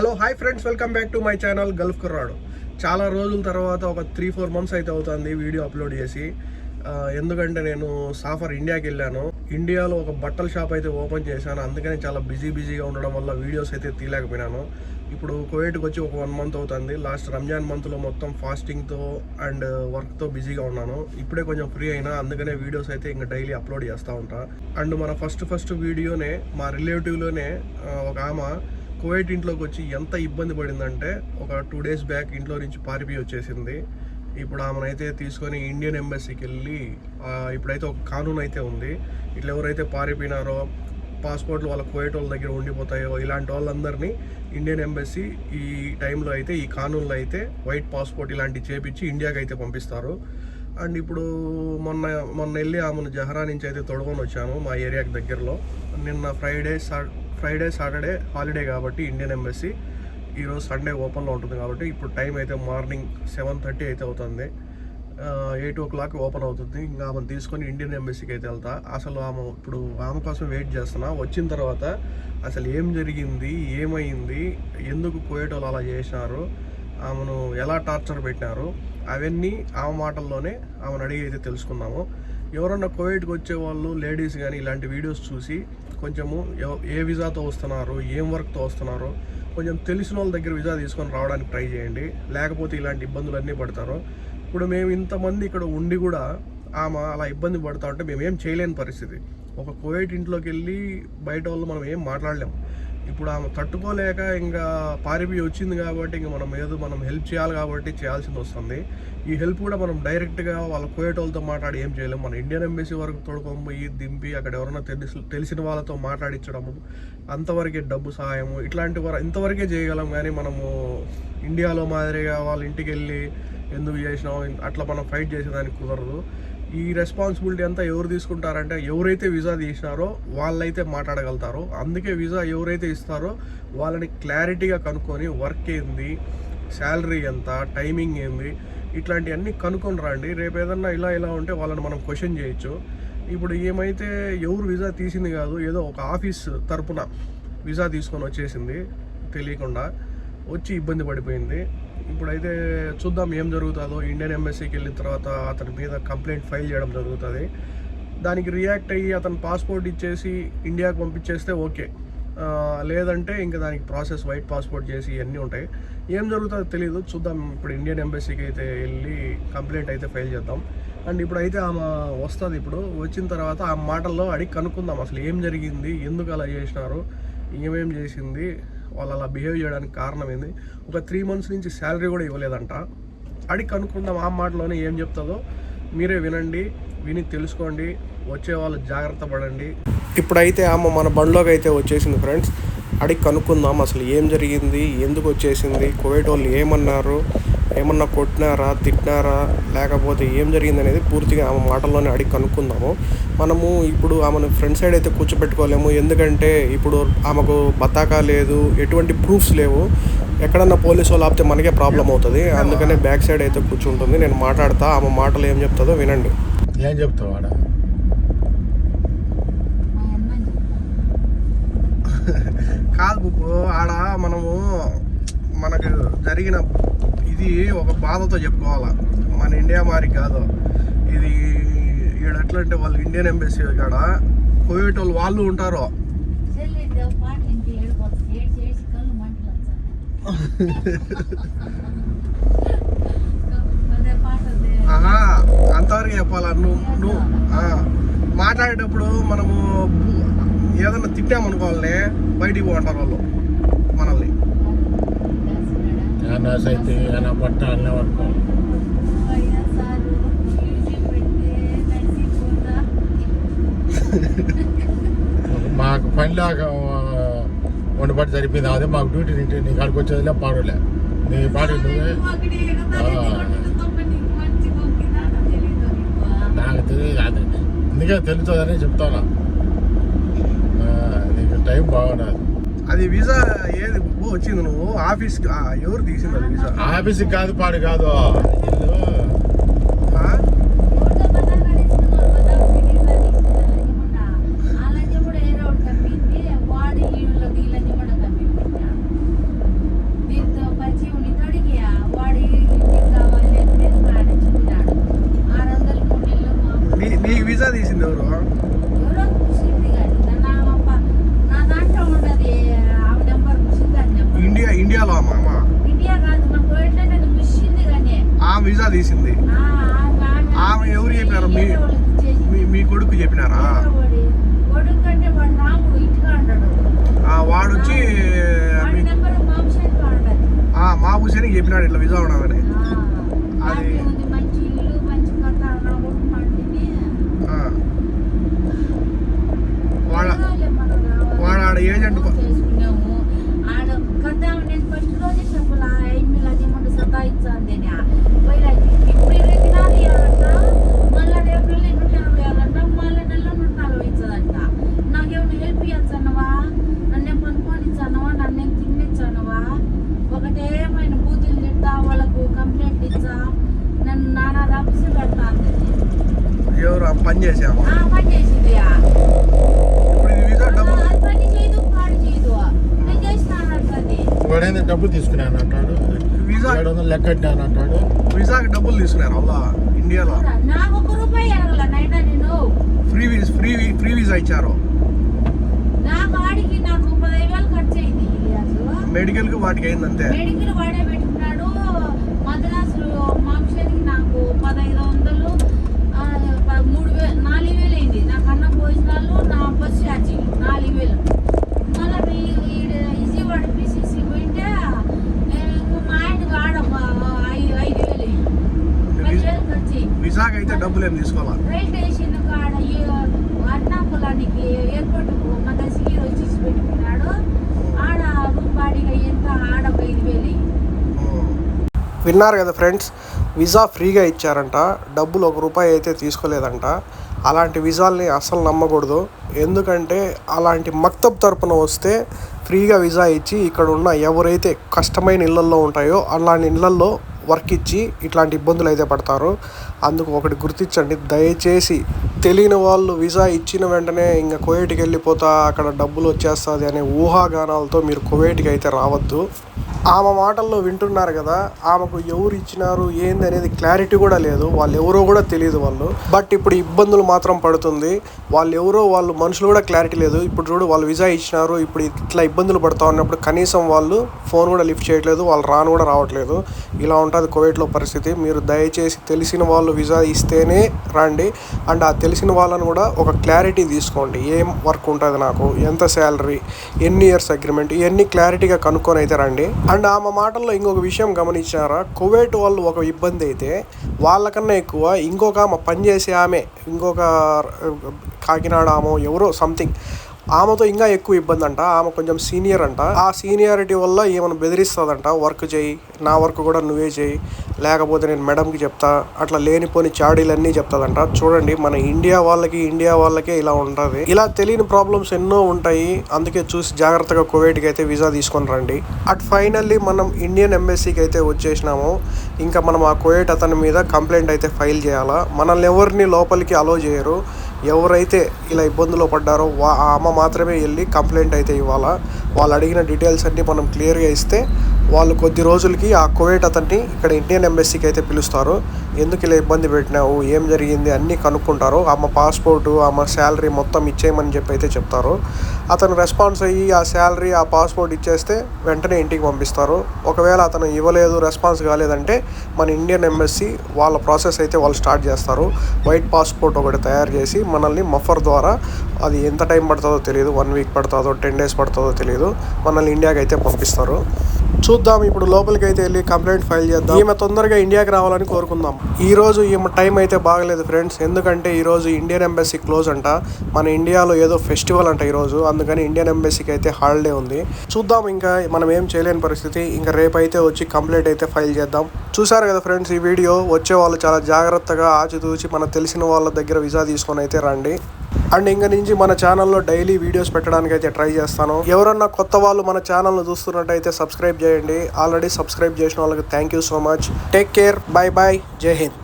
Hello hi friends welcome back to my channel Gulf కుర్రాడు. చాలా రోజుల తర్వాత ఒక త్రీ ఫోర్ మంత్స్ అయితే అవుతుంది వీడియో అప్లోడ్ చేసి. ఎందుకంటే నేను సాఫర్ ఇండియాకి వెళ్ళాను. ఇండియాలో ఒక బట్టల షాప్ అయితే ఓపెన్ చేశాను. అందుకని చాలా బిజీ బిజీగా ఉండడం వల్ల వీడియోస్ అయితే తీయలేకపోయినాను. ఇప్పుడు కోవిడ్కి వచ్చి ఒక వన్ మంత్ అవుతుంది. లాస్ట్ రంజాన్ మంత్లో మొత్తం ఫాస్టింగ్తో అండ్ వర్క్తో బిజీగా ఉన్నాను. ఇప్పుడే కొంచెం ఫ్రీ అయినా అందుకనే వీడియోస్ అయితే ఇంకా డైలీ అప్లోడ్ చేస్తూ ఉంటా. అండ్ మన ఫస్ట్ ఫస్ట్ వీడియోనే మా రిలేటివ్లోనే ఒక ఆమె కోవిడ్ ఇంట్లోకి వచ్చి ఎంత ఇబ్బంది పడిందంటే ఒక టూ డేస్ బ్యాక్ ఇంట్లో నుంచి పారిపోయి వచ్చేసింది. ఇప్పుడు ఆమెనైతే తీసుకొని ఇండియన్ ఎంబసీకి వెళ్ళి ఇప్పుడైతే ఒక కానూన్ అయితే ఉంది. ఇట్లా ఎవరైతే పారిపోయినారో పాస్పోర్ట్లు వాళ్ళ కువైట్ వాళ్ళ దగ్గర ఉండిపోతాయో ఇలాంటి వాళ్ళందరినీ ఇండియన్ ఎంబసీ ఈ టైంలో అయితే ఈ కానూన్లో అయితే వైట్ పాస్పోర్ట్ ఇలాంటివి చేపించి ఇండియాకి అయితే పంపిస్తారు. అండ్ ఇప్పుడు మొన్న మొన్న వెళ్ళి ఆమెను జహరా నుంచి అయితే తొడగొని వచ్చాము మా ఏరియాకి దగ్గరలో. నిన్న ఫ్రైడే సా ఫ్రైడే సాటర్డే హాలిడే కాబట్టి ఇండియన్ ఎంబసీ ఈరోజు సండే ఓపెన్లో ఉంటుంది కాబట్టి ఇప్పుడు టైం అయితే మార్నింగ్ సెవెన్ థర్టీ అయితే అవుతుంది. ఎయిట్ ఓ క్లాక్ ఓపెన్ అవుతుంది. ఇంకా ఆమెను తీసుకొని ఇండియన్ ఎంబసీకి అయితే వెళ్తా. అసలు ఆమె ఇప్పుడు ఆమె కోసం వెయిట్ చేస్తున్నా. వచ్చిన తర్వాత అసలు ఏం జరిగింది? ఏమైంది? ఎందుకు కోయటోలు వాళ్ళు అలా చేసినారు ఆమెను ఎలా టార్చర్ పెట్టినారు అవన్నీ ఆమె మాటల్లోనే ఆమెను అడిగి అయితే తెలుసుకున్నాము ఎవరన్నా కోవిడ్కి వచ్చే వాళ్ళు లేడీస్ కానీ ఇలాంటి వీడియోస్ చూసి కొంచెము ఏ విజాతో వస్తున్నారు ఏం వర్క్తో వస్తున్నారు కొంచెం తెలిసిన వాళ్ళ దగ్గర విజా తీసుకొని రావడానికి ట్రై చేయండి. లేకపోతే ఇలాంటి ఇబ్బందులు అన్నీ పడతారు. ఇప్పుడు మేము ఇంతమంది ఇక్కడ ఉండి కూడా ఆమె అలా ఇబ్బంది పడతా ఉంటే మేము ఏం చేయలేని పరిస్థితి. ఒక కోవిడ్ ఇంట్లోకి వెళ్ళి బయట వాళ్ళు మనం ఏం మాట్లాడలేము. ఇప్పుడు ఆమె తట్టుకోలేక ఇంకా పారిపోయి వచ్చింది కాబట్టి ఇంకా మనం ఏదో మనం హెల్ప్ చేయాలి కాబట్టి చేయాల్సింది వస్తుంది. ఈ హెల్ప్ కూడా మనం డైరెక్ట్గా వాళ్ళ కోయటోళ్ళతో మాట్లాడి ఏం చేయలేము మన ఇండియన్ ఎంబసీ వరకు తోడుకొని పోయి దింపి అక్కడ ఎవరైనా తెలిసి తెలిసిన వాళ్ళతో మాట్లాడించడము అంతవరకే డబ్బు సహాయము ఇట్లాంటి వర ఇంతవరకే చేయగలం కానీ మనము ఇండియాలో మాదిరిగా వాళ్ళ ఇంటికి వెళ్ళి ఎందుకు చేసినాం అట్లా మనం ఫైట్ చేసేదానికి కుదరదు. ఈ రెస్పాన్సిబిలిటీ అంతా ఎవరు తీసుకుంటారంటే ఎవరైతే వీసా తీసినారో వాళ్ళైతే మాట్లాడగలుగుతారో. అందుకే వీసా ఎవరైతే ఇస్తారో వాళ్ళని క్లారిటీగా కనుక్కొని వర్క్ ఏంది శాలరీ ఎంత టైమింగ్ ఏంది ఇట్లాంటివన్నీ కనుక్కొని రండి. రేపు ఏదన్నా ఇలా ఇలా ఉంటే వాళ్ళని మనం క్వశ్చన్ చేయొచ్చు. ఇప్పుడు ఏమైతే ఎవరు వీసా తీసింది కాదు ఏదో ఒక ఆఫీస్ తరపున వీసా తీసుకొని వచ్చేసింది తెలియకుండా. వచ్చి ఇబ్బంది పడిపోయింది. ఇప్పుడైతే చూద్దాం ఏం జరుగుతుందో. ఇండియన్ ఎంబసీకి వెళ్ళిన తర్వాత అతని మీద కంప్లైంట్ ఫైల్ చేయడం జరుగుతుంది. దానికి రియాక్ట్ అయ్యి అతను పాస్పోర్ట్ ఇచ్చేసి ఇండియాకి పంపించేస్తే ఓకే. లేదంటే ఇంకా దానికి ప్రాసెస్ వైట్ పాస్పోర్ట్ చేసి ఇవన్నీ ఉంటాయి. ఏం జరుగుతుందో తెలియదు చూద్దాం ఇప్పుడు ఇండియన్ ఎంబసీకి అయితే వెళ్ళి కంప్లైంట్ అయితే ఫైల్ చేద్దాం. అండ్ ఇప్పుడైతే ఆమె వస్తుంది ఇప్పుడు. వచ్చిన తర్వాత ఆ మాటల్లో అడిగి కనుక్కుందాం. అసలు ఏం జరిగింది? ఎందుకు అలా చేసినారు? ఏమేం చేసింది? వాళ్ళు అలా బిహేవ్ చేయడానికి కారణం ఏంది ఒక త్రీ మంత్స్ నుంచి శాలరీ కూడా ఇవ్వలేదంట. అడిగి కనుక్కుందాం ఆ మాటలోనే ఏం చెప్తుందో. మీరే వినండి విని తెలుసుకోండి వచ్చే వాళ్ళు జాగ్రత్త పడండి. ఇప్పుడైతే ఆమె మన బండ్లోకి అయితే వచ్చేసింది ఫ్రెండ్స్ అడిగి కనుక్కుందాం అసలు ఏం జరిగింది ఎందుకు వచ్చేసింది కోవిడ్ వాళ్ళు ఏమన్నారు ఏమన్నా కొట్టినారా తిట్టినారా లేకపోతే ఏం జరిగింది అనేది పూర్తిగా ఆమె మాటల్లోనే అడిగి కనుక్కుందాము. మనము ఇప్పుడు ఆమెను ఫ్రంట్ సైడ్ అయితే కూర్చోబెట్టుకోలేము. ఎందుకంటే ఇప్పుడు ఆమెకు బతాకా లేదు ఎటువంటి ప్రూఫ్స్ లేవు. ఎక్కడన్నా పోలీసు వాళ్ళు ఆపితే మనకే ప్రాబ్లం అవుతుంది. అందుకనే బ్యాక్ సైడ్ అయితే కూర్చుంటుంది. నేను మాట్లాడతా ఆమె మాటలు ఏం చెప్తుందో వినండి. ఏం చెప్తావు ఆడ? కాదు ఆడ మనము మనకు జరిగిన ఇది ఒక బాధతో చెప్పుకోవాలా? మన ఇండియా మారి కాదు. ఇది ఈడ ఎట్లా అంటే వాళ్ళు ఇండియన్ ఎంబసీ కాడ కోవిడ్ వాళ్ళు వాళ్ళు ఉంటారు అంతవరకు చెప్పాలా? నువ్వు నువ్వు మాట్లాడేటప్పుడు మనము ఏదన్నా తిట్టామనుకోవాలని బయటికి పోంటారు వాళ్ళు మనల్ని ఏమన్నా అయితే ఏమన్నా పట్ట అన్నీ వరకు మాకు పనిలాగా వండబట్టి సరిపోయింది అదే మాకు డ్యూటీ తింటే నీ కాడికి వచ్చేదిలే పాడలే నీ పాడు నువ్వే నాకు తెలియదు అది అందుకే తెలుస్తుందని చెప్తాను నీకు టైం బాగున్నది అది వీసా ఏది వచ్చింది నువ్వు? ఆఫీస్ ఎవరు తీసింది వీసా? ఆఫీస్కి కాదు పాడు కాదు. ఇండియాలో ఆ మామ ఇండియా కాదు మా కోయట్లోనే అది మిషింది కానీ. ఆ వీసా తీసింది. ఆమె- ఆమె ఎవరు చెప్పినారు? మీ-. మీ కొడుకు చెప్పినారా? వాడి. వచ్చి మీ- హుసేన్కి చెప్పినాడు ఇట్లా వీసా ఉండదని అది-. వాళ్ళ వాడు ఆడ ఏజెంట్ కథ నేను ఫస్ట్ రోజే చెప్పాల ఎనిమిది అది ముందు సతాయించాలి పోయినా ఇప్పుడు ఇరవై దినాలు ఇవ్వాలంట మళ్ళీ రేపు నెల నూట ఇరవై ఇవ్వాలంట మళ్ళీ నెల నూట నలభై ఇచ్చదంట నాకేమైనా హెల్ప్ ఇవ్వచ్చన్నవా నన్ను పనుకోనిచ్చన్నవా నన్ను తినిచ్చన్నవా ఒకటేమైనా బూతులు తిట్టా వాళ్ళకు కంప్లైంట్ ఇచ్చా నన్ను నానా రాపిసి పెడతా అంది ఎవరు ఆ పని చేసాము ఆ పని చేసింది ఇప్పుడు ఇది వీసా డబ్బులు అది పని చేయదు పాడు చేయదు నేను చేసినాను అంటది వాడైనా డబ్బులు తీసుకున్నాను అంటాడు. వీసా ఏడు వందలు లెక్కట్టాను అంటాడు. వీసాకి డబ్బులు తీసుకున్నారు అవ్వా ఇండియాలో. నాకు ఒక రూపాయి ఎరగల నైనా నేను ఫ్రీ వీస్ ఫ్రీ వీ- ఫ్రీ వీసా ఇచ్చారు. ఇలియాసు మెడికల్కి వాటికి అయింది అంతే. మెడికల్ వాడే పెట్టుకున్నాడు. మద్రాసులో మాంసానికి నాకు పదహైదు వందలు మూడు వేలు నాలుగు వేలు అయింది. నాకు అన్న భోజనాలు నా బస్సు ఛార్జింగ్ నాలుగు వేలు. మళ్ళీ విజయవాడ పిసిసి పోయింటే ఏ, ఇంకో మా ఆయనకి ఆడ ఒక ఐదు ఐదు వేలు అయింది పది వేలు ఖర్చు అయింది వీసాకి అయితే డబ్బులు ఏం తీసుకోవాలి? రైల్ స్టేషన్ కాడ ఈ అర్నాకులానికి ఎయిర్పోర్ట్ మన సిగిరి వచ్చి ఇచ్చి పెట్టుకున్నాడు. ఆడ రూమ్ బాడీగా ఎంత? ఆడ ఒక ఐదు వేలు. అయింది. విన్నారు కదా ఫ్రెండ్స్ వీసా ఫ్రీగా ఇచ్చారంట. డబ్బులు ఒక రూపాయి అయితే తీసుకోలేదంట. అలాంటి వీసాల్ని అస్సలు నమ్మకూడదు. ఎందుకంటే అలాంటి మక్తబ్ తరపున వస్తే ఫ్రీగా వీసా ఇచ్చి ఇక్కడ ఉన్న ఎవరైతే కష్టమైన ఇళ్ళల్లో ఉంటాయో అలాంటి ఇళ్ళల్లో వర్క్ ఇచ్చి ఇట్లాంటి ఇబ్బందులు అయితే పడతారు. అందుకు ఒకటి గుర్తించండి. దయచేసి తెలియని వాళ్ళు వీసా ఇచ్చిన వెంటనే ఇంకా కువైట్కి వెళ్ళిపోతా అక్కడ డబ్బులు వచ్చేస్తుంది అనే ఊహాగానాలతో మీరు కువైట్కి అయితే రావద్దు. ఆమె మాటల్లో వింటున్నారు కదా ఆమెకు ఎవరు ఇచ్చినారు ఏంది అనేది క్లారిటీ కూడా లేదు వాళ్ళు ఎవరో కూడా తెలియదు వాళ్ళు. బట్ ఇప్పుడు ఇబ్బందులు మాత్రం పడుతుంది. వాళ్ళు ఎవరో వాళ్ళు మనుషులు కూడా క్లారిటీ లేదు. ఇప్పుడు చూడు వాళ్ళు వీసా ఇచ్చినారు ఇప్పుడు ఇట్లా ఇబ్బందులు పడతా ఉన్నప్పుడు కనీసం వాళ్ళు ఫోన్ కూడా లిఫ్ట్ చేయట్లేదు వాళ్ళు రాను కూడా రావట్లేదు. ఇలా ఉంటుంది కోవిడ్లో పరిస్థితి. మీరు దయచేసి తెలిసిన వాళ్ళు వీసా ఇస్తేనే రండి. అండ్ ఆ తెలిసిన వాళ్ళని కూడా ఒక క్లారిటీ తీసుకోండి. ఏం వర్క్ ఉంటుంది నాకు? ఎంత శాలరీ ఎన్ని ఇయర్స్ అగ్రిమెంట్ ఇవన్నీ క్లారిటీగా కనుక్కొని అయితే రండి. అండ్ ఆమె మాటల్లో ఇంకొక విషయం గమనించారా? కువైట్ వాళ్ళు ఒక ఇబ్బంది అయితే వాళ్ళకన్నా ఎక్కువ ఇంకొక ఆమె పనిచేసే ఆమె ఇంకొక కాకినాడ ఆమె ఎవరో సంథింగ్. ఆమెతో ఇంకా ఎక్కువ ఇబ్బంది అంట ఆమె కొంచెం సీనియర్ అంట. ఆ సీనియారిటీ వల్ల ఏమైనా బెదిరిస్తుందంట. వర్క్ చేయి. నా వర్క్ కూడా నువ్వే చేయి. లేకపోతే నేను మేడంకి చెప్తా. అట్లా లేనిపోని చాడీలన్నీ చెప్తాదంట. చూడండి మన ఇండియా వాళ్ళకి ఇండియా వాళ్ళకే ఇలా ఉంటుంది. ఇలా తెలియని ప్రాబ్లమ్స్ ఎన్నో ఉంటాయి. అందుకే చూసి జాగ్రత్తగా కువైట్కి అయితే వీసా తీసుకొని రండి. అట్ ఫైనల్లీ మనం ఇండియన్ ఎంబసీకి అయితే వచ్చేసినాము. ఇంకా మనం ఆ కువైట్ అతని మీద కంప్లైంట్ అయితే ఫైల్ చేయాలా? మనల్ని ఎవరిని లోపలికి అలో చేయరు. ఎవరైతే ఇలా ఇబ్బందులు పడ్డారో వా ఆ అమ్మ మాత్రమే వెళ్ళి కంప్లైంట్ అయితే ఇవ్వాలా? వాళ్ళు అడిగిన డీటెయిల్స్ అన్నీ మనం క్లియర్గా ఇస్తే వాళ్ళు కొద్ది రోజులకి ఆ కువైట్ అతన్ని ఇక్కడ ఇండియన్ ఎంబసీకి అయితే పిలుస్తారు. ఎందుకు ఇలా ఇబ్బంది పెట్టినావు? ఏం జరిగింది? అన్నీ కనుక్కుంటారు. ఆమె పాస్పోర్టు ఆమె శాలరీ మొత్తం ఇచ్చేయమని చెప్పి అయితే చెప్తారు. అతను రెస్పాన్స్ అయ్యి ఆ శాలరీ ఆ పాస్పోర్ట్ ఇచ్చేస్తే వెంటనే ఇంటికి పంపిస్తారు. ఒకవేళ అతను ఇవ్వలేదు రెస్పాన్స్ కాలేదంటే మన ఇండియన్ ఎంబసీ వాళ్ళ ప్రాసెస్ అయితే వాళ్ళు స్టార్ట్ చేస్తారు. వైట్ పాస్పోర్ట్ ఒకటి తయారు చేసి మనల్ని మఫర్ ద్వారా అది ఎంత టైం పడుతుందో తెలియదు వన్ వీక్ పడుతుందో టెన్ డేస్ పడుతుందో తెలియదు మనల్ని ఇండియాకి అయితే పంపిస్తారు. సో చూద్దాం. ఇప్పుడు లోపలికి అయితే వెళ్ళి కంప్లైంట్ ఫైల్ చేద్దాం. ఈమె తొందరగా ఇండియాకి రావాలని కోరుకుందాం. ఈ రోజు ఈమె టైం అయితే బాగలేదు ఫ్రెండ్స్. ఎందుకంటే ఈ రోజు ఇండియన్ ఎంబసీ క్లోజ్ అంట. మన ఇండియాలో ఏదో ఫెస్టివల్ అంట ఈరోజు అందుకని ఇండియన్ ఎంబసీకి అయితే హాలిడే ఉంది. చూద్దాం ఇంకా మనం ఏం చేయలేని పరిస్థితి. ఇంకా రేపు అయితే వచ్చి కంప్లైంట్ అయితే ఫైల్ చేద్దాం. చూసారు కదా ఫ్రెండ్స్ ఈ వీడియో. వచ్చే వాళ్ళు చాలా జాగ్రత్తగా ఆచితూచి మన తెలిసిన వాళ్ళ దగ్గర వీసా తీసుకొని అయితే రండి. అండ్ ఇంక నుంచి మన ఛానల్లో డైలీ వీడియోస్ పెట్టడానికి అయితే ట్రై చేస్తాను. ఎవరన్నా కొత్త వాళ్ళు మన ఛానల్ను చూస్తున్నట్టయితే సబ్స్క్రైబ్ చేయండి. ఆల్రెడీ సబ్స్క్రైబ్ చేసిన వాళ్ళకి thank you so much take care bye bye జై హింద్